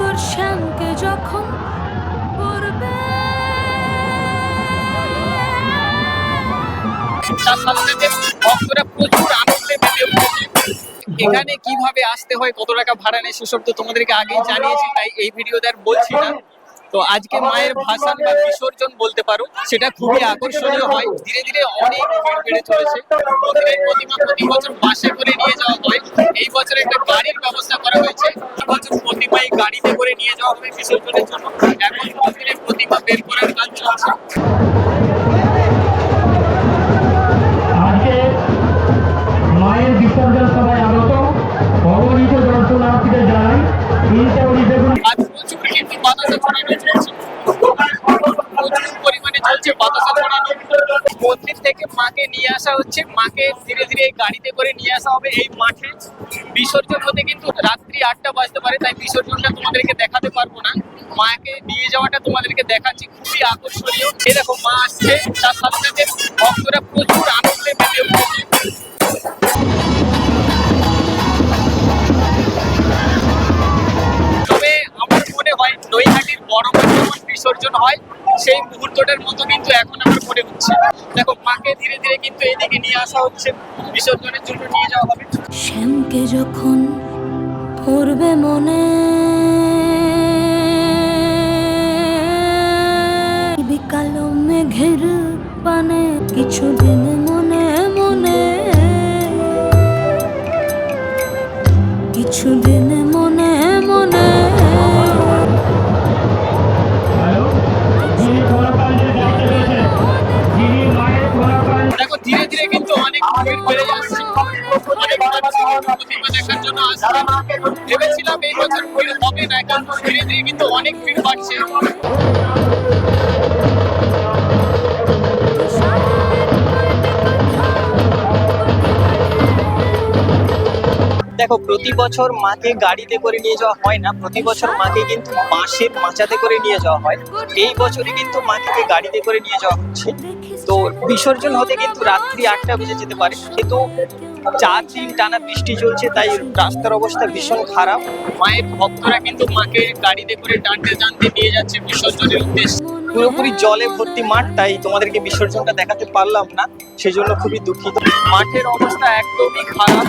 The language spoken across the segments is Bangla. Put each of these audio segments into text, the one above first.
তোর শ্যামকে যখন পড়বে। প্রচুর আনন্দে এখানে কীভাবে আসতে হয়, কত টাকা ভাড়া নেয় সেসব তো তোমাদেরকে আগেই জানিয়েছি, তাই এই ভিডিওতে আর বলছি না। তো আজকে মায়ের ভাসান বা বিসর্জন বলতে পারো, সেটা খুবই আকর্ষণীয় হয়। ধীরে ধীরে অনেক বেড়ে চলেছে। মন্দিরের প্রতিমা প্রতি বছর বাসে করে নিয়ে যাওয়া হয়। এই বছর একটা গাড়ির ব্যবস্থা করা হয়েছে। গাড়িতে করে নিয়ে যাওয়া হবে বিসর্জনের জন্য এখন মন্দিরের প্রতিমা বের করার কাজ চলছে। আজকে মায়ের বিসর্জন সভায় আগত ভগবনীত দর্শনার্থীদের জানাই ইনচাউরি বেগুন আজ প্রচুর কিন্তু বাতাসা ছড়ানো চলছে। প্রচুর পরিমাণে চলছে বাতাসা মন্দির থেকে মাকে নিয়ে আসা হচ্ছে। মাকে ধীরে ধীরে গাড়িতে করে নিয়ে আসা হবে এই মাঠে। বিসর্জন হতে কিন্তু রাত্রি আটটা বাজতে পারে, তাই বিসর্জনটা তোমাদেরকে দেখাতে পারব না। মাকে নিয়ে যাওয়াটা তোমাদেরকে দেখাচ্ছি, খুবই আকর্ষণীয়। এই দেখো, মা আসছে, তার সাথে সাথে ভক্তরা প্রচুর আনন্দে মেতে উঠেছে। তবে আমার মনে হয় নৈহাটির বড় বিসর্জন হয়, সেই মুহূর্তটার মতো কিন্তু এখন আমার মনে হচ্ছে দেখো, মাকে ধীরে ধীরে কিন্তু এইদিকে নিয়ে আসা হচ্ছে। বিসর্জনের জন্য নিয়ে যাওয়া হবে। শ্যামকে যখন পড়বে মনে মেঘের পানে, কিছুদিন মনে মনে, কিছুদিন ভেবেছিলাম এই বছর হবে না কিন্তু ধীরে ধীরে কিন্তু অনেক ভিড় বাড়ছে। দেখো, প্রতি বছর মাকে গাড়িতে করে নিয়ে যাওয়া হয় না, প্রতি বছর মাকে কিন্তু বাঁশের মাচাতে করে নিয়ে যাওয়া হয়। এই বছরই কিন্তু মাকে গাড়িতে করে নিয়ে যাওয়া হচ্ছে। তো বিসর্জন হতে কিন্তু রাত্রি আটটা বেজে যেতে পারে। কিন্তু চার দিন টানা বৃষ্টি চলছে, তাই রাস্তার অবস্থা ভীষণ খারাপ। মায়ের ভক্তরা কিন্তু মাকে গাড়িতে করে টানতে টানতে নিয়ে যাচ্ছে বিসর্জনের উদ্দেশ্যে। পুরোপুরি জলে ভর্তি মাঠ, তাই তোমাদেরকে বিসর্জনটা দেখাতে পারলাম না, সেজন্য খুবই দুঃখিত। মাঠের অবস্থা একদমই খারাপ।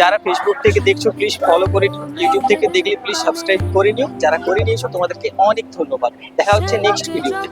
যারা ফেসবুক থেকে দেখছ প্লিজ ফলো করে নিও ইউটিউব থেকে দেখলে প্লিজ সাবস্ক্রাইব করে নিও। যারা করে নিয়েছো, তোমাদেরকে অনেক ধন্যবাদ। দেখা হচ্ছে নেক্সট ভিডিওতে